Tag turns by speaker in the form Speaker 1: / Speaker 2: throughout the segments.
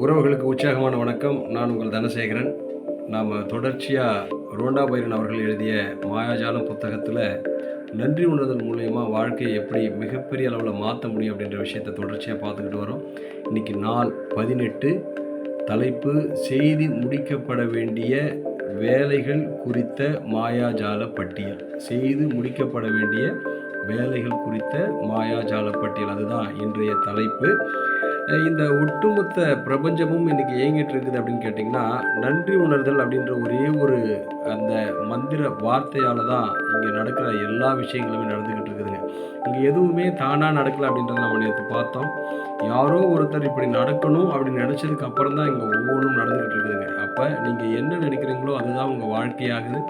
Speaker 1: உறவுகளுக்கு உற்சாகமான வணக்கம். நான் உங்கள் தனசேகரன். நாம் தொடர்ச்சியாக ரோண்டா பைரன் அவர்கள் எழுதிய மாயாஜாலம் புத்தகத்தில் நன்றி உணர்தல் மூலயமா வாழ்க்கையை எப்படி மிகப்பெரிய அளவில் மாற்ற முடியும் அப்படின்ற விஷயத்தை தொடர்ச்சியாக பார்த்துக்கிட்டு வரோம். இன்றைக்கி நாள் பதினெட்டு. தலைப்பு செய்தி முடிக்கப்பட வேண்டிய வேலைகள் குறித்த மாயாஜால பட்டியல். செய்து முடிக்கப்பட வேண்டிய வேலைகள் குறித்த மாயாஜால பட்டியல். அதுதான் இன்றைய தலைப்பு. இந்த ஒட்டுமொத்த பிரபஞ்சமும் இன்னைக்கு இயங்கிட்டு இருக்குது அப்படின்னு கேட்டிங்கன்னா நன்றி உணர்தல் அப்படின்ற ஒரே ஒரு அந்த மந்திர வார்த்தையால் தான் இங்கே நடக்கிற எல்லா விஷயங்களுமே நடந்துக்கிட்டு இருக்குதுங்க. இங்கே எதுவுமே தானாக நடக்கலை அப்படின்றத நம்ம நேற்று பார்த்தோம். யாரோ ஒருத்தர் இப்படி நடக்கணும் அப்படின்னு நினச்சதுக்கு அப்புறம் தான் இங்கே ஒவ்வொன்றும் நடந்துக்கிட்டு இருக்குதுங்க. அப்போ நீங்கள் என்ன நினைக்கிறீங்களோ அதுதான் உங்கள் வாழ்க்கையாகுது.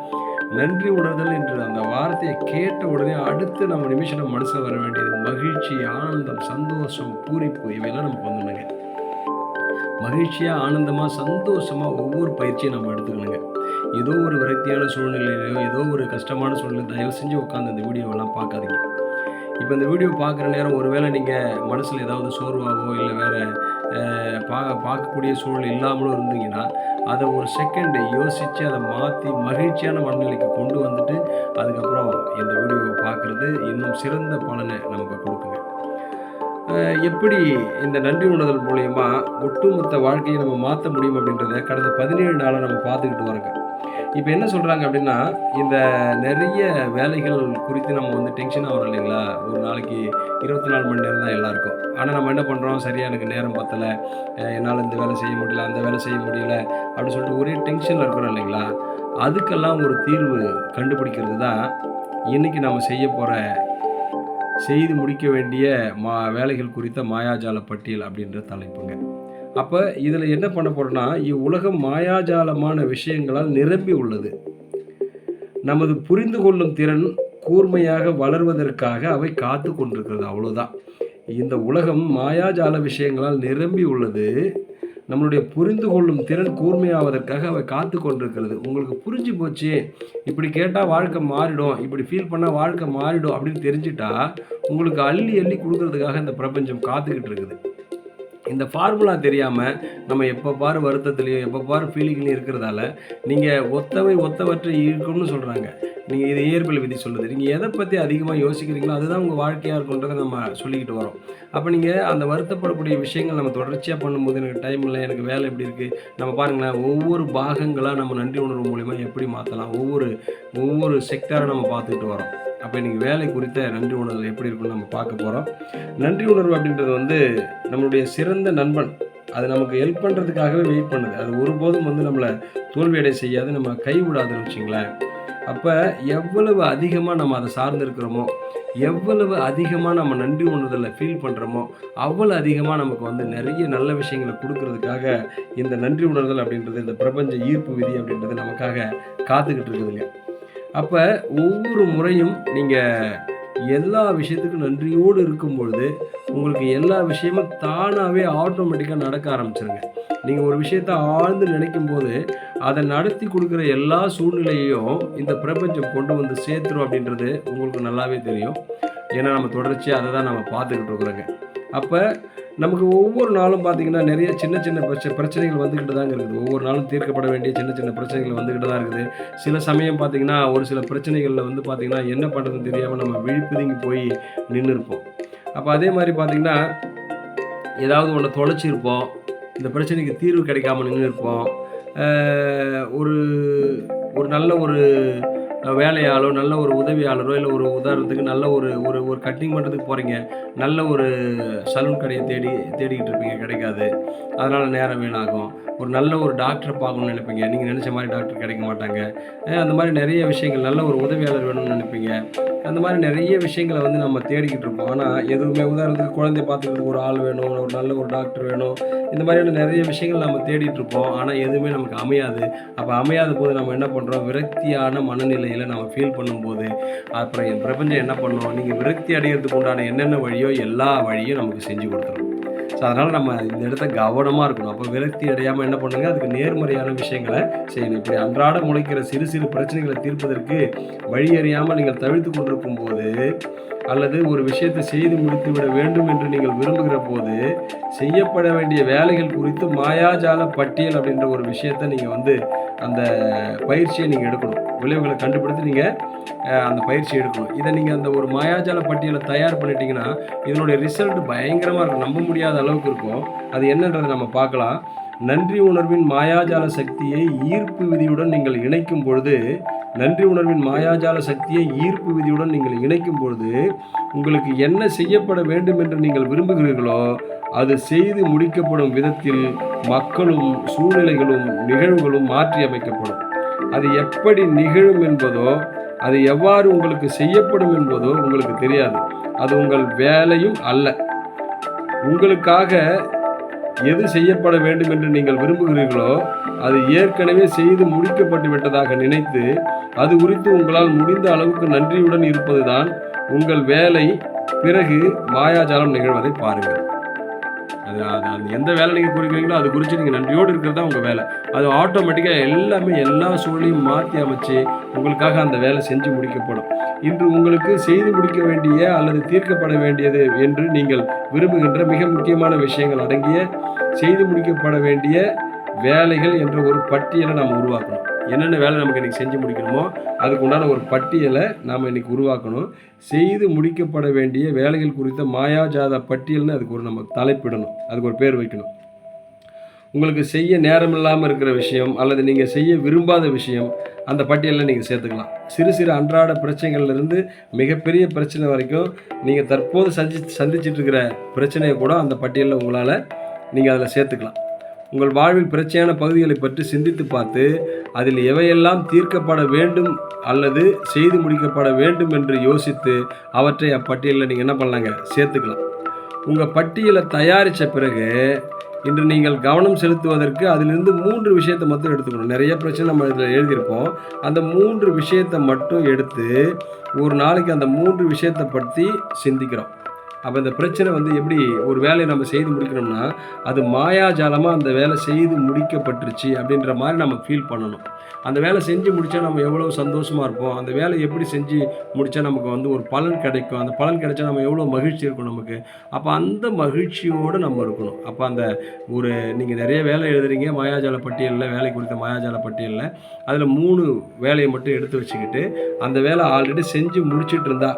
Speaker 1: நன்றி உணர்தல் என்று அந்த வார்த்தையை கேட்ட உடனே அடுத்து நம்ம நிமிஷம் நம்ம மனசில் வர வேண்டியது மகிழ்ச்சி ஆனந்தம் சந்தோஷம் பூரிப்பு இவையெல்லாம் நமக்கு பண்ணணுங்க மகிழ்ச்சியாக ஆனந்தமாக சந்தோஷமாக ஒவ்வொரு பயிற்சியும் நம்ம எடுத்துக்கணுங்க. ஏதோ ஒரு விரக்தியான சூழ்நிலையிலையோ ஏதோ ஒரு கஷ்டமான சூழ்நிலை தயவு செஞ்சு உட்காந்து அந்த வீடியோவெல்லாம் பார்க்காதீங்க. இப்போ இந்த வீடியோ பார்க்குற நேரம் ஒருவேளை நீங்கள் மனசில் ஏதாவது சோர்வாகவோ இல்லை வேறு பா பார்க்கக்கூடிய சூழல் இல்லாமலும் இருந்தீங்கன்னா அதை ஒரு செகண்ட் யோசித்து அதை மாற்றி மகிழ்ச்சியான மனநிலைக்கு கொண்டு வந்துட்டு அதுக்கப்புறம் இந்த வீடியோவை பார்க்குறது இன்னும் சிறந்த பலனை நமக்கு கொடுக்குங்க. எப்படி இந்த நன்றி உணர்தல் மூலயமா ஒட்டுமொத்த வாழ்க்கையை நம்ம மாற்ற முடியும் அப்படின்றத கடந்த பதினேழு நாளாக நம்ம பார்த்துக்கிட்டு வரோங்க. இப்போ என்ன சொல்கிறாங்க அப்படின்னா இந்த நிறைய வேலைகள் குறித்து நம்ம வந்து டென்ஷன் ஆகிறோம் இல்லைங்களா? ஒரு நாளைக்கு இருபத்தி நாலு மணி நேரம் தான் எல்லாருக்கும். ஆனால் நம்ம என்ன பண்ணுறோம் சரியாக எனக்கு நேரம் பத்தலை. என்னால் இந்த வேலை செய்ய முடியல அந்த வேலை செய்ய முடியல. அப்படின்னு சொல்லிட்டு ஒரே டென்ஷனில் இருக்கிறோம் இல்லைங்களா? அதுக்கெல்லாம் ஒரு தீர்வு கண்டுபிடிக்கிறது தான் இன்றைக்கி நம்ம செய்ய போகிற செய்து முடிக்க வேண்டிய மா வேலைகள் குறித்த மாயாஜால பட்டியல் அப்படின்ற தலைப்புங்க. அப்போ இதில் என்ன பண்ண போகிறோன்னா இவ்வுலகம் மாயாஜாலமான விஷயங்களால் நிரம்பி உள்ளது. நமது புரிந்து கொள்ளும் திறன் கூர்மையாக வளர்வதற்காக அவை காத்து கொண்டிருக்கிறது அவ்வளோதான் இந்த உலகம் மாயாஜால விஷயங்களால் நிரம்பி உள்ளது நம்மளுடைய புரிந்து கொள்ளும் திறன் கூர்மையாவதற்காக அவை காத்து கொண்டிருக்கிறது. உங்களுக்கு புரிஞ்சு போச்சு? இப்படி கேட்டால் வாழ்க்கை மாறிடும். இப்படி ஃபீல் பண்ணால் வாழ்க்கை மாறிடும் அப்படின்னு தெரிஞ்சிட்டா உங்களுக்கு அள்ளி அள்ளி கொடுக்கறதுக்காக இந்த பிரபஞ்சம் காத்துக்கிட்டு இருக்குது. இந்த ஃபார்முலா தெரியாமல் நம்ம எப்போ பாரு வருத்தத்துலேயும் எப்போ பாரு ஃபீலிங்லேயும் இருக்கிறதால நீங்கள் ஒத்தவை ஒத்தவற்றை இருக்கும்னு சொல்கிறாங்க நீங்கள் இது இயற்பியல் விதி சொல்லுது. நீங்கள் எதை பற்றி அதிகமாக யோசிக்கிறீங்களோ அதுதான் உங்கள் வாழ்க்கையாக இருக்குன்றதை நம்ம சொல்லிக்கிட்டு வரோம். அப்போ நீங்கள் அந்த வருத்தப்படக்கூடிய விஷயங்கள் நம்ம தொடர்ச்சியாக பண்ணும்போது எனக்கு டைம் இல்லை எனக்கு வேலை எப்படி இருக்குது நம்ம பாருங்களேன் ஒவ்வொரு பாகங்களாக நம்ம நன்றி உணர்வு மூலிமா எப்படி மாற்றலாம் ஒவ்வொரு ஒவ்வொரு செக்டாரை நம்ம பார்த்துக்கிட்டு வரோம். அப்போ இன்றைக்கி வேலை குறித்த நன்றி உணர்வு எப்படி இருக்குன்னு நம்ம பார்க்க போகிறோம் நன்றி உணர்வு அப்படின்றது வந்து நம்மளுடைய சிறந்த நண்பன் அது நமக்கு ஹெல்ப் பண்ணுறதுக்காகவே வெயிட் பண்ணுது. அது ஒருபோதும் வந்து நம்மளை தோல்வியடை செய்யாது. நம்ம கைவிடாதுன்னு வச்சுங்களேன். அப்போ எவ்வளவு அதிகமாக நம்ம அதை சார்ந்திருக்கிறோமோ எவ்வளவு அதிகமாக நம்ம நன்றி உணர்தலில் ஃபீல் பண்ணுறோமோ அவ்வளோ அதிகமாக நமக்கு வந்து நிறைய நல்ல விஷயங்களை கொடுக்கறதுக்காக இந்த நன்றி உணர்தல் அப்படின்றது இந்த பிரபஞ்ச ஈர்ப்பு விதி அப்படின்றது நமக்காக காத்துக்கிட்டு இருக்குதுங்க அப்போ ஒவ்வொரு முறையும் நீங்கள் எல்லா விஷயத்துக்கும் நன்றியோடு இருக்கும் பொழுது உங்களுக்கு எல்லா விஷயமும் தானாகவே ஆட்டோமேட்டிக்காக நடக்க ஆரம்பிச்சிருங்க. நீங்கள் ஒரு விஷயத்தை ஆழ்ந்து நினைக்கும் போது அதை நடத்தி கொடுக்குற எல்லா சூழ்நிலையையும் இந்த பிரபஞ்சம் கொண்டு வந்து சேர்த்துரும் அப்படின்றது உங்களுக்கு நல்லாவே தெரியும். ஏன்னா நம்ம தொடர்ச்சியாக அதை தான் நம்ம பார்த்துக்கிட்டு இருக்கிறோங்க. அப்போ நமக்கு ஒவ்வொரு நாளும் பார்த்தீங்கன்னா நிறைய சின்ன சின்ன பிரச்ச பிரச்சனைகள் வந்துக்கிட்டு தான் இருக்குது. ஒவ்வொரு நாளும் தீர்க்கப்பட வேண்டிய சின்ன சின்ன பிரச்சனைகள் வந்துக்கிட்டு தான் இருக்குது. சில சமயம் பார்த்தீங்கன்னா ஒரு சில பிரச்சனைகளில் வந்து பார்த்திங்கன்னா என்ன பண்ணுறதுன்னு தெரியாமல் நம்ம விழிப்புதுங்கி போய் நின்று இருப்போம் அப்போ அதே மாதிரி பார்த்தீங்கன்னா ஏதாவது ஒன்று தொலைச்சிருப்போம். இந்த பிரச்சனைக்கு தீர்வு கிடைக்காம நின்று இருப்போம் ஒரு ஒரு நல்ல ஒரு வேலையாளோ நல்ல ஒரு உதவியாளரோ இல்லை ஒரு உதாரணத்துக்கு நல்ல ஒரு ஒரு ஒரு கட்டிங் பண்ணுறதுக்கு போகிறீங்க நல்ல ஒரு சலூன் கடையை தேடி தேடிக்கிட்டு இருப்பீங்க கிடைக்காது. அதனால் நேரம் வீணாகும். ஒரு நல்ல ஒரு டாக்டரை பார்க்கணும்னு நினைப்பீங்க. நீங்கள் நினச்ச மாதிரி டாக்டர் கிடைக்க மாட்டாங்க. அந்த மாதிரி நிறைய விஷயங்கள் நல்ல ஒரு உதவியாளர் வேணும்னு நினைப்பீங்க. அந்த மாதிரி நிறைய விஷயங்களை வந்து நம்ம தேடிக்கிட்டு இருப்போம். ஆனால் எதுவுமே உதாரணத்துக்கு குழந்தை பார்த்துக்கிறதுக்கு ஒரு ஆள் வேணும் ஒரு நல்ல ஒரு டாக்டர் வேணும் இந்த மாதிரியான நிறைய விஷயங்கள் நம்ம தேடிட்டு இருப்போம். ஆனால் எதுவுமே நமக்கு அமையாது. அப்போ அமையாத போது நம்ம என்ன பண்ணுறோம் விரக்தியான மனநிலையில் நம்ம ஃபீல் பண்ணும்போது அப்புறம் என் பிரபஞ்சம் என்ன பண்ணும்? நீங்கள் விரக்தி அடைகிறதுக்கு உண்டான என்னென்ன வழியோ எல்லா வழியும் நமக்கு செஞ்சு கொடுத்துரும். ஸோ அதனால் நம்ம இந்த இடத்த கவனமாக இருக்கணும். அப்போ விரக்தி அடையாமல் என்ன பண்ணுங்க? அதுக்கு நேர்மறையான விஷயங்களை செய்யணும். இப்படி அன்றாட முளைக்கிற சிறு சிறு பிரச்சனைகளை தீர்ப்பதற்கு வழி அறியாமல் நீங்கள் தவிர்த்து கொண்டிருக்கும் போது அல்லது ஒரு விஷயத்தை செய்து முடித்து விட வேண்டும் என்று நீங்கள் விரும்புகிற போது செய்யப்பட வேண்டிய வேலைகள் குறித்து மாயாஜால பட்டியல் அப்படின்ற ஒரு விஷயத்தை நீங்கள் வந்து அந்த பயிற்சியை நீங்கள் எடுக்கணும். விளைவுகளை கண்டுபிடித்து நீங்கள் அந்த பயிற்சி எடுக்கணும். இதை நீங்கள் அந்த ஒரு மாயாஜால பட்டியலை தயார் பண்ணிட்டீங்கன்னா இதனுடைய ரிசல்ட் பயங்கரமாக இருக்கும். நம்ப முடியாத அளவுக்கு இருக்கும். அது என்னன்றதை நம்ம பார்க்கலாம். நன்றி உணர்வின் மாயாஜால சக்தியை ஈர்ப்பு விதியுடன் நீங்கள் இணைக்கும் பொழுது நன்றி உணர்வின் மாயாஜால சக்தியை ஈர்ப்பு விதியுடன் நீங்கள் இணைக்கும் பொழுது உங்களுக்கு என்ன செய்யப்பட வேண்டும் என்று நீங்கள் விரும்புகிறீர்களோ அது செய்து முடிக்கப்படும் விதத்தில் மக்களும் சூழ்நிலைகளும் நிகழ்வுகளும் மாற்றி அமைக்கப்படும் அது எப்படி நிகழும் என்பதோ அது எவ்வாறு உங்களுக்கு செய்யப்படும் என்பதோ உங்களுக்கு தெரியாது. அது உங்கள் வேலையும் அல்ல. உங்களுக்காக எது செய்யப்பட வேண்டும் என்று நீங்கள் விரும்புகிறீர்களோ அது ஏற்கனவே செய்து முடிக்கப்பட்டு விட்டதாக நினைத்து அது குறித்து உங்களால் முடிந்த அளவுக்கு நன்றியுடன் இருப்பதுதான் உங்கள் வேலை. பிறகு மாயாஜாலம் நிகழ்வதை பாருங்கள். அது அது அது எந்த வேலை நீங்கள் குறிக்கிறீங்களோ அது குறித்து நீங்கள் நன்றியோடு இருக்கிறது தான் உங்கள் வேலை. அது ஆட்டோமேட்டிக்காக எல்லாமே எல்லா சூழலையும் மாற்றி அமைச்சு உங்களுக்காக அந்த வேலை செஞ்சு முடிக்கப்படும். இன்று உங்களுக்கு செய்து முடிக்க வேண்டிய அல்லது தீர்க்கப்பட வேண்டியது என்று நீங்கள் விரும்புகின்ற மிக முக்கியமான விஷயங்கள் அடங்கிய செய்து முடிக்கப்பட வேண்டிய வேலைகள் என்ற ஒரு பட்டியலை நாம் உருவாக்கணும். என்னென்ன வேலை நமக்கு இன்றைக்கி செஞ்சு முடிக்கணுமோ அதுக்கு உண்டான ஒரு பட்டியலை நாம் இன்றைக்கி உருவாக்கணும். செய்து முடிக்கப்பட வேண்டிய வேலைகள் குறித்த மாயாஜாத பட்டியல்னு அதுக்கு ஒரு நம்ம தலைப்பிடணும். அதுக்கு ஒரு பேர் வைக்கணும். உங்களுக்கு செய்ய நேரம் இல்லாமல் இருக்கிற விஷயம் அல்லது நீங்கள் செய்ய விரும்பாத விஷயம் அந்த பட்டியலில் நீங்கள் சேர்த்துக்கலாம். சிறு சிறு அன்றாட பிரச்சனைகள்லேருந்து மிகப்பெரிய பிரச்சனை வரைக்கும் நீங்கள் தற்போது சந்தி சந்திச்சிட்டு இருக்கிற பிரச்சனையை கூட அந்த பட்டியலில் உங்களால் நீங்கள் அதில் சேர்த்துக்கலாம். உங்கள் வாழ்வில் பிரச்சனையான பகுதிகளை பற்றி சிந்தித்து பார்த்து அதில் எவையெல்லாம் தீர்க்கப்பட வேண்டும் அல்லது செய்து முடிக்கப்பட வேண்டும் என்று யோசித்து அவற்றை அப்பட்டியலில் நீங்கள் என்ன பண்ணலாங்க? சேர்த்துக்கலாம். உங்கள் பட்டியலை தயாரித்த பிறகு இன்று நீங்கள் கவனம் செலுத்துவதற்கு அதிலிருந்து மூன்று விஷயத்தை மட்டும் எடுத்துக்கணும். நிறைய பிரச்சனை நம்ம இதில் எழுதியிருப்போம். அந்த மூன்று விஷயத்தை மட்டும் எடுத்து ஒரு நாளைக்கு அந்த மூன்று விஷயத்தை பற்றி சிந்திக்கிறோம். அப்போ இந்த பிரச்சனை வந்து எப்படி ஒரு வேலையை நம்ம செய்து முடிக்கணும்னா அது மாயாஜாலமாக அந்த வேலை செய்து முடிக்கப்பட்டுருச்சு அப்படின்ற மாதிரி நம்ம ஃபீல் பண்ணணும். அந்த வேலை செஞ்சு முடித்தா நம்ம எவ்வளோ சந்தோஷமாக இருப்போம் அந்த வேலை எப்படி செஞ்சு முடித்தா நமக்கு வந்து ஒரு பலன் கிடைக்கும் அந்த பலன் கிடைச்சா நம்ம எவ்வளோ மகிழ்ச்சி இருக்கும் நமக்கு? அப்போ அந்த மகிழ்ச்சியோடு நம்ம இருக்கணும். அப்போ அந்த ஒரு நீங்கள் நிறைய வேலை எழுதுறீங்க மாயாஜால பட்டியலில் வேலை குறித்த மாயாஜால பட்டியலில் அதில் மூணு வேலையை மட்டும் எடுத்து வச்சுக்கிட்டு அந்த வேலை ஆல்ரெடி செஞ்சு முடிச்சிட்டு இருந்தா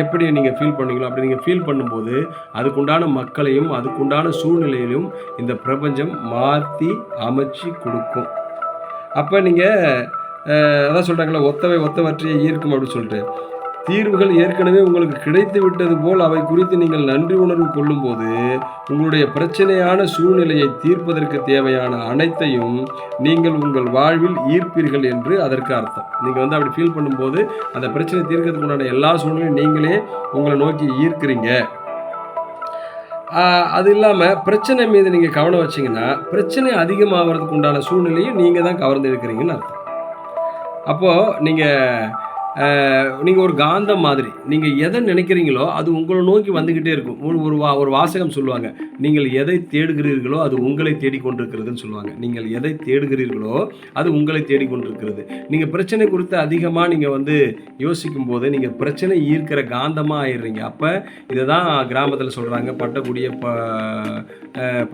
Speaker 1: எப்படி நீங்கள் ஃபீல் பண்ணீங்களோ அப்படி நீங்கள் ஃபீல் பண்ணும்போது அதுக்குண்டான மக்களையும் அதுக்குண்டான சூழ்நிலையிலும் இந்த பிரபஞ்சம் மாற்றி அமைச்சு கொடுக்கும். அப்போ நீங்கள் அதான் சொல்கிறாங்களே ஒத்தவை ஒத்தவற்றையே ஈர்க்கும் அப்படின்னு சொல்லிட்டு. தீர்வுகள் ஏற்கனவே உங்களுக்கு கிடைத்து விட்டது போல் அவை குறித்து நீங்கள் நன்றி உணர்வு கொள்ளும்போது உங்களுடைய பிரச்சனையான சூழ்நிலையை தீர்ப்பதற்கு தேவையான அனைத்தையும் நீங்கள் உங்கள் வாழ்வில் ஈர்ப்பீர்கள் என்று அதற்கு அர்த்தம். நீங்கள் வந்து அப்படி ஃபீல் பண்ணும்போது அந்த பிரச்சனை தீர்க்கிறதுக்கு உண்டான எல்லா சூழ்நிலையும் நீங்களே உங்களை நோக்கி ஈர்க்கிறீங்க. அது இல்லாமல் பிரச்சனை மீது நீங்கள் கவனம் வச்சீங்கன்னா பிரச்சனை அதிகமாகிறதுக்கு உண்டான சூழ்நிலையும் நீங்கள் தான் கவர்ந்து இருக்கிறீங்கன்னு அர்த்தம். அப்போது நீங்கள் நீங்கள் ஒரு காந்தம் மாதிரி. நீங்கள் எதை நினைக்கிறீங்களோ அது உங்களை நோக்கி வந்துக்கிட்டே இருக்கும். ஒரு ஒரு வா ஒரு வாசகம் சொல்லுவாங்க. நீங்கள் எதை தேடுகிறீர்களோ அது உங்களை தேடிக்கொண்டிருக்கிறதுன்னு சொல்லுவாங்க. நீங்கள் எதை தேடுகிறீர்களோ அது உங்களை தேடிக்கொண்டிருக்கிறது. நீங்கள் பிரச்சனை குறித்து அதிகமாக நீங்கள் வந்து யோசிக்கும் போது நீங்கள் பிரச்சனை ஈர்க்கிற காந்தமாக ஆயிடுறீங்க. அப்போ இதை தான் கிராமத்தில் சொல்கிறாங்க பட்டக்கூடிய ப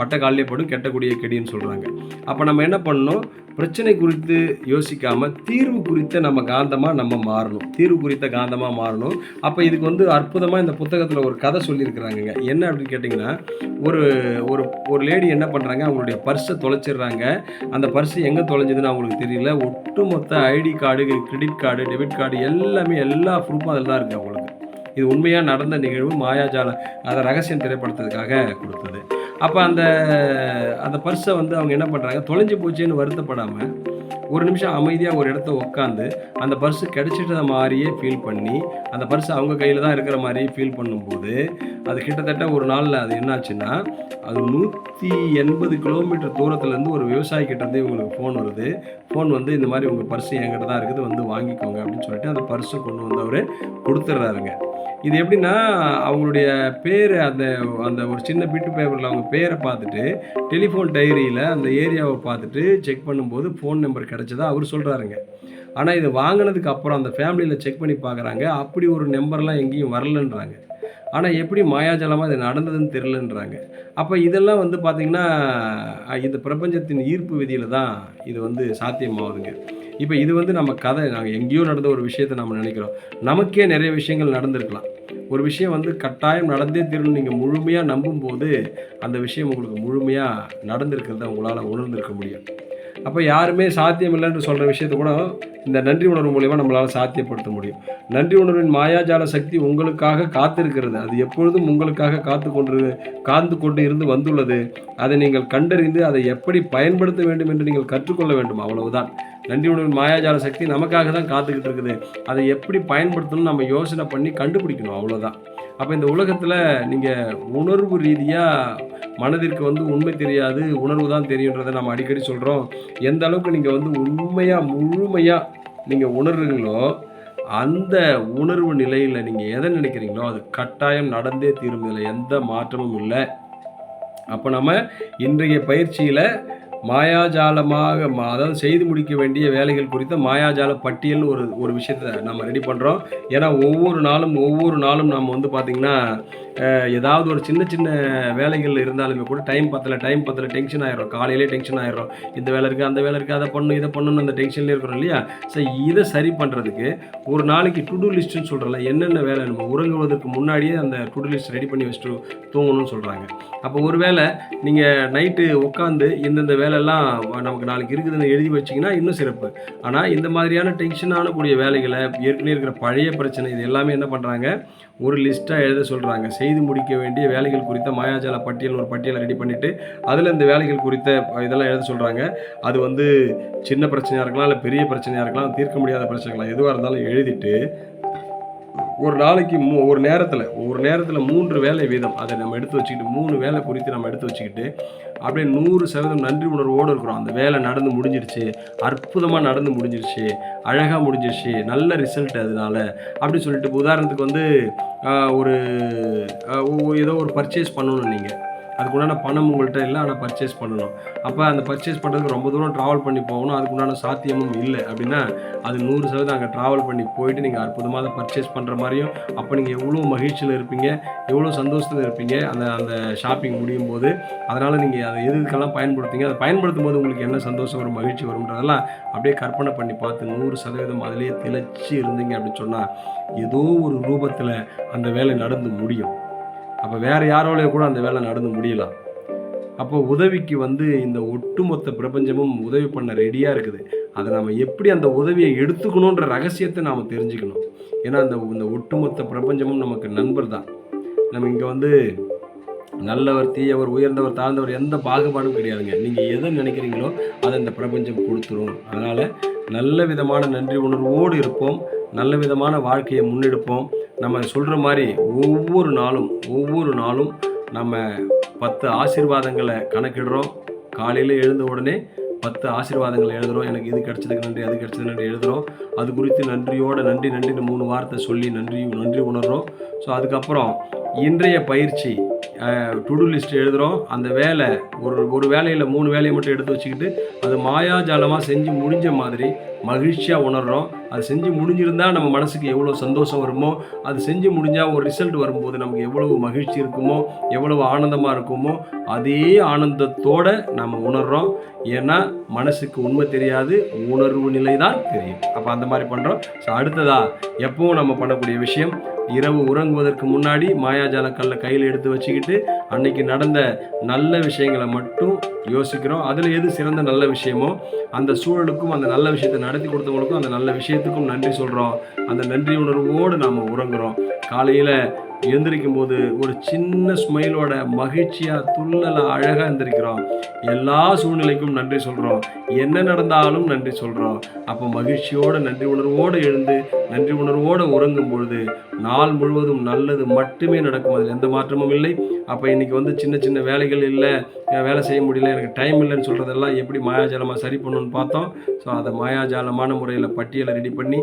Speaker 1: பட்ட காலிலே படும் கெட்டக்கூடிய கெடின்னு சொல்கிறாங்க அப்போ நம்ம என்ன பண்ணணும்? பிரச்சனை குறித்து யோசிக்காமல் தீர்வு குறித்த நம்ம காந்தமாக நம்ம மாறணும். தீர்வு குறித்த காந்தமாக மாறணும். அப்போ இதுக்கு வந்து அற்புதமாக இந்த புத்தகத்தில் ஒரு கதை சொல்லியிருக்கிறாங்கங்க. என்ன அப்படின்னு கேட்டிங்கன்னா ஒரு ஒரு ஒரு லேடி என்ன பண்ணுறாங்க அவங்களுடைய பர்ஸை தொலைச்சிடுறாங்க. அந்த பர்ஸ் எங்கே தொலைஞ்சதுன்னு அவங்களுக்கு தெரியல. ஒட்டுமொத்த ID card credit card debit card எல்லாமே எல்லா ப்ரூஃபும் அதில் தான் இருக்குது அவங்களுக்கு. இது உண்மையாக நடந்த நிகழ்வு மாயாஜாலம் அதை ரகசியம் திரைப்படுத்துறதுக்காக கொடுத்தது. அப்போ அந்த அந்த பர்ஸை வந்து அவங்க என்ன பண்ணுறாங்க தொலைஞ்சு போச்சேன்னு வருத்தப்படாமல் ஒரு நிமிஷம் அமைதியாக ஒரு இடத்த உட்காந்து அந்த பர்ஸு கிடைச்சிட்டத மாதிரியே ஃபீல் பண்ணி அந்த பர்ஸ் அவங்க கையில் தான் இருக்கிற மாதிரியே ஃபீல் பண்ணும்போது அது கிட்டத்தட்ட ஒரு நாளில் அது என்னாச்சுன்னா அது நூற்றி எண்பது கிலோமீட்டர் தூரத்துலேருந்து ஒரு விவசாயி கிட்ட இவங்களுக்கு ஃபோன் வருது. ஃபோன் வந்து இந்த மாதிரி உங்கள் பர்ஸு என்கிட்ட தான் இருக்குது வந்து வாங்கிக்கோங்க அப்படின்னு சொல்லிட்டு அந்த பர்ஸை கொண்டு வந்து அவர் கொடுத்துட்றாருங்க. இது எப்படின்னா அவங்களுடைய பேர் அந்த அந்த ஒரு சின்ன பிட்டு பேப்பரில் அவங்க பேரை பார்த்துட்டு டெலிஃபோன் டைரியில் அந்த ஏரியாவை பார்த்துட்டு செக் பண்ணும்போது ஃபோன் நம்பர் கிடச்சதா அவர் சொல்கிறாருங்க ஆனால் இது வாங்கினதுக்கு அப்புறம் அந்த ஃபேமிலியில் செக் பண்ணி பார்க்குறாங்க. அப்படி ஒரு நம்பர்லாம் எங்கேயும் வரலன்றாங்க. ஆனால் எப்படி மாயாஜாலமாக இது நடந்ததுன்னு தெரிலன்றாங்க அப்போ இதெல்லாம் வந்து பார்த்திங்கன்னா இந்த பிரபஞ்சத்தின் ஈர்ப்பு விதியில் தான் இது வந்து சாத்தியமாகுதுங்க. இப்போ இது வந்து நம்ம கதை. நாங்கள் எங்கேயோ நடந்த ஒரு விஷயத்தை நம்ம நினைக்கிறோம். நமக்கே நிறைய விஷயங்கள் நடந்திருக்கலாம். ஒரு விஷயம் வந்து கட்டாயம் நடந்தே தீரணும் நீங்கள் முழுமையாக நம்பும்போது அந்த விஷயம் உங்களுக்கு முழுமையாக நடந்திருக்கிறத உங்களால் உணர்ந்திருக்க முடியும். அப்போ யாருமே சாத்தியம் இல்லைன்னு சொல்கிற விஷயத்தை கூட இந்த நன்றி உணர்வு மூலிமா நம்மளால் சாத்தியப்படுத்த முடியும். நன்றி உணர்வின் மாயாஜால சக்தி உங்களுக்காக காத்திருக்கிறது. அது எப்பொழுதும் உங்களுக்காக காத்து கொண்டு காத்து கொண்டு இருந்து வந்துள்ளது. அதை நீங்கள் கண்டறிந்து அதை எப்படி பயன்படுத்த வேண்டும் என்று நீங்கள் கற்றுக்கொள்ள வேண்டும். அவ்வளவுதான். நன்றி உணர்வின் மாயாஜால சக்தி நமக்காக தான் காத்துக்கிட்டு இருக்குது. அதை எப்படி பயன்படுத்தணும்னு நம்ம யோசனை பண்ணி கண்டுபிடிக்கணும். அவ்வளோதான் அப்போ இந்த உலகத்தில் நீங்கள் உணர்வு ரீதியாக மனதிற்கு வந்து உண்மை தெரியாது உணர்வு தான் தெரியுன்றதை நம்ம அடிக்கடி சொல்கிறோம் எந்த அளவுக்கு நீங்கள் வந்து உண்மையாக முழுமையாக நீங்கள் உணர்றீங்களோ அந்த உணர்வு நிலையில் நீங்கள் எதை நினைக்கிறீங்களோ அது கட்டாயம் நடந்தே தீரும். இதில் எந்த மாற்றமும் இல்லை. அப்போ நம்ம இன்றைய பயிற்சியில் மாயாஜாலமாக மா- அதாவது செய்து முடிக்க வேண்டிய வேலைகள் குறித்த மாயாஜால பட்டியல் ஒரு ஒரு விஷயத்தை நம்ம ரெடி பண்ணுறோம் ஏன்னா ஒவ்வொரு நாளும் ஒவ்வொரு நாளும் நம்ம வந்து பார்த்திங்கன்னா ஏதாவது ஒரு சின்ன சின்ன வேலைகள் இருந்தாலுமே கூட டைம் பத்தல டைம் பத்தல டென்ஷன் ஆயிடும் காலையிலே டென்ஷன் ஆயிரும். இந்த வேலை இருக்குது அந்த வேலை இருக்குது அதை பண்ணணும் இதை பண்ணணும் அந்த டென்ஷன்லேயே இருக்கிறோம் இல்லையா? ஸோ இதை சரி பண்ணுறதுக்கு ஒரு நாளைக்கு டு டூ லிஸ்ட்டுன்னு சொல்கிறல என்னென்ன வேலை நம்ம உறங்குவதற்கு முன்னாடியே அந்த டு டூ லிஸ்ட் ரெடி பண்ணி வச்சுட்டு தூங்கணும்னு சொல்கிறாங்க அப்போ ஒரு வேளை நீங்கள் நைட்டு உட்காந்து இந்தந்த வேலையெல்லாம் நமக்கு நாளைக்கு இருக்குதுன்னு எழுதி வச்சிங்கன்னா இன்னும் சிறப்பு. ஆனால் இந்த மாதிரியான டென்ஷனான கூடிய வேலைகளை ஏற்கனவே இருக்கிற பழைய பிரச்சனை இது எல்லாமே என்ன பண்ணுறாங்க ஒரு லிஸ்ட்டாக எழுத சொல்கிறாங்க செய்து முடிக்க வேண்டிய வேலைகள் குறித்த மாயாஜால பட்டியல் ஒரு பட்டியலை ரெடி பண்ணிவிட்டு அதில் இந்த வேலைகள் குறித்த இதெல்லாம் எழுத சொல்கிறாங்க அது வந்து சின்ன பிரச்சனையாக இருக்கலாம் இல்லை பெரிய பிரச்சனையாக இருக்கலாம் தீர்க்க முடியாத பிரச்சனைகளாக எதுவாக இருந்தாலும் எழுதிட்டு ஒரு நாளைக்கு மூ ஒரு நேரத்தில் ஒரு நேரத்தில் மூன்று வேலை வீதம். அதை நம்ம எடுத்து வச்சுக்கிட்டு மூணு வேலை குறித்து நம்ம எடுத்து வச்சுக்கிட்டு அப்படியே நூறு சதவீதம் நன்றி உணர்வோடு இருக்கிறோம். அந்த வேலை நடந்து முடிஞ்சிருச்சு அற்புதமாக நடந்து முடிஞ்சிருச்சு அழகாக முடிஞ்சிருச்சு நல்ல ரிசல்ட் அதனால அப்படி சொல்லிட்டு உதாரணத்துக்கு வந்து ஒரு ஏதோ ஒரு பர்ச்சேஸ் பண்ணணும் நீங்கள் அதுக்குண்டான பணம் உங்கள்கிட்ட இல்லை ஆனால் பர்ச்சேஸ் பண்ணணும். அப்போ அந்த பர்ச்சேஸ் பண்ணுறதுக்கு ரொம்ப தூரம் ட்ராவல் பண்ணி போகணும். அதுக்குண்டான சாத்தியமும் இல்லை. அப்படின்னா அது நூறு சதவீதம் அங்கே ட்ராவல் பண்ணி போயிட்டு நீங்கள் அற்புதமாக அதை பர்ச்சேஸ் பண்ணுற மாதிரியும் அப்போ நீங்கள் எவ்வளோ மகிழ்ச்சியில் இருப்பீங்க எவ்வளோ சந்தோஷத்தில் இருப்பீங்க அந்த அந்த ஷாப்பிங் முடியும் போது. அதனால் நீங்கள் அதை எதுக்கெல்லாம் பயன்படுத்துங்க அதை பயன்படுத்தும் போது உங்களுக்கு என்ன சந்தோஷம் வரும் மகிழ்ச்சி வரும்ன்றதெல்லாம் அப்படியே கற்பனை பண்ணி பார்த்து நூறு சதவீதம் அதிலேயே திளைச்சி இருந்தீங்க அப்படின்னு சொன்னால் ஏதோ ஒரு ரூபத்தில் அந்த வேலை நடந்து முடியும். அப்போ வேறு யாரோலயே கூட அந்த வேலை நடந்து முடியலாம் அப்போ உதவிக்கு வந்து இந்த ஒட்டுமொத்த பிரபஞ்சமும் உதவி பண்ண ரெடியாக இருக்குது. அதை நம்ம எப்படி அந்த உதவியை எடுத்துக்கணுன்ற ரகசியத்தை நாம் தெரிஞ்சுக்கணும். ஏன்னா அந்த இந்த ஒட்டுமொத்த பிரபஞ்சமும் நமக்கு நண்பர் தான். நம்ம இங்கே வந்து நல்லவர் தீயவர் உயர்ந்தவர் தாழ்ந்தவர் எந்த பாகுபாடும் கிடையாதுங்க. நீங்கள் எதை நினைக்கிறீங்களோ அதை இந்த பிரபஞ்சம் கொடுத்துரும். அதனால் நல்ல விதமான நன்றி உணர்வோடு இருப்போம். நல்ல விதமான வாழ்க்கையை முன்னெடுப்போம். நம்ம சொல்கிற மாதிரி ஒவ்வொரு நாளும் ஒவ்வொரு நாளும் நம்ம பத்து ஆசீர்வாதங்களை கணக்கிடுறோம். காலையில் எழுந்த உடனே பத்து ஆசீர்வாதங்களை எழுதுகிறோம் எனக்கு இது கிடச்சதுக்கு நன்றி அது கிடச்சது நன்றி எழுதுகிறோம் அது குறித்து நன்றியோடு நன்றி நன்றின்னு மூணு வார்த்தை சொல்லி நன்றி நன்றி உணர்கிறோம் ஸோ அதுக்கப்புறம் இன்றைய பயிற்சி டுடு லிஸ்ட் எழுதுகிறோம் அந்த வேலை ஒரு ஒரு வேலையில் மூணு வேலையை மட்டும் எடுத்து வச்சுக்கிட்டு அது மாயாஜாலமாக செஞ்சு முடிஞ்ச மாதிரி மகிழ்ச்சியாக உணர்கிறோம் அது செஞ்சு முடிஞ்சிருந்தால் நம்ம மனசுக்கு எவ்வளோ சந்தோஷம் வருமோ அது செஞ்சு முடிஞ்சால் ஒரு ரிசல்ட் வரும்போது நமக்கு எவ்வளவு மகிழ்ச்சி இருக்குமோ எவ்வளவு ஆனந்தமாக இருக்குமோ அதே ஆனந்தத்தோட நம்ம உணர்கிறோம் ஏன்னா மனசுக்கு உண்மை தெரியாது உணர்வு நிலை தான் தெரியும். அப்போ அந்த மாதிரி பண்ணுறோம் ஸோ அடுத்ததாக எப்பவும் நம்ம பண்ணக்கூடிய விஷயம் இரவு உறங்குவதற்கு முன்னாடி மாயாஜால கல்லை கையில் எடுத்து வச்சுக்கிட்டு அன்னைக்கு நடந்த நல்ல விஷயங்களை மட்டும் யோசிக்கிறோம். அதில் எது சிறந்த நல்ல விஷயமோ அந்த சூழலுக்கும் அந்த நல்ல விஷயத்தை நடத்தி கொடுத்தவங்களுக்கும் அந்த நல்ல விஷயத்துக்கும் நன்றி சொல்கிறோம் அந்த நன்றி உணர்வோடு நாம் உறங்குறோம். காலையில் எந்திரிக்கும் போது ஒரு சின்ன ஸ்மைலோட மகிழ்ச்சியாக துள்ளல அழகாக எந்திரிக்கிறோம். எல்லா சூழ்நிலைக்கும் நன்றி சொல்கிறோம் என்ன நடந்தாலும் நன்றி சொல்கிறோம் அப்போ மகிழ்ச்சியோட நன்றி உணர்வோடு எழுந்து நன்றி உணர்வோடு உறங்கும் பொழுது நாள் முழுவதும் நல்லது மட்டுமே நடக்கும். அதில் எந்த மாற்றமும் இல்லை. அப்போ இன்னைக்கு வந்து சின்ன சின்ன வேலைகள் இல்லை வேலை செய்ய முடியல எனக்கு டைம் இல்லைன்னு சொல்கிறதெல்லாம் எப்படி மாயாஜாலமாக சரி பண்ணணும்னு பார்த்தோம். ஸோ அதை மாயாஜாலமான முறையில் பட்டியலை ரெடி பண்ணி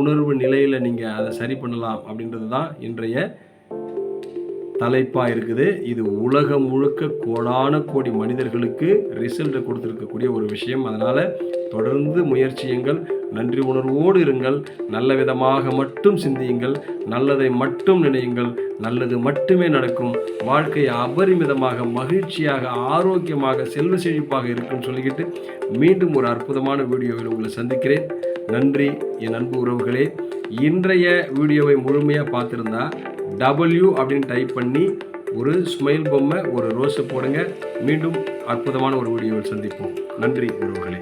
Speaker 1: உணர்வு நிலையில் நீங்கள் அதை சரி பண்ணலாம் அப்படின்றது தான் இன்றைய தலைப்பாக இருக்குது. இது உலகம் முழுக்க கோடான கோடி மனிதர்களுக்கு ரிசல்ட்டை கொடுத்துருக்கக்கூடிய ஒரு விஷயம். அதனால் தொடர்ந்து முயற்சியுங்கள். நன்றி உணர்வோடு இருங்கள். நல்ல விதமாக மட்டும் சிந்தியுங்கள். நல்லதை மட்டும் நினையுங்கள். நல்லது மட்டுமே நடக்கும். வாழ்க்கை அபரிமிதமாக மகிழ்ச்சியாக ஆரோக்கியமாக செல்வ செழிப்பாக இருக்குன்னு சொல்லிக்கிட்டு மீண்டும் ஒரு அற்புதமான வீடியோவில் உங்களை சந்திக்கிறேன். நன்றி என் அன்பு உறவுகளே. இன்றைய வீடியோவை முழுமையாக பார்த்துருந்தா டபுள்யூ அப்படின்னு டைப் பண்ணி ஒரு ஸ்மைல் பொம்மை ஒரு ரோஸை போடுங்க. மீண்டும் அற்புதமான ஒரு வீடியோவில் சந்திப்போம். நன்றி உறவுகளே.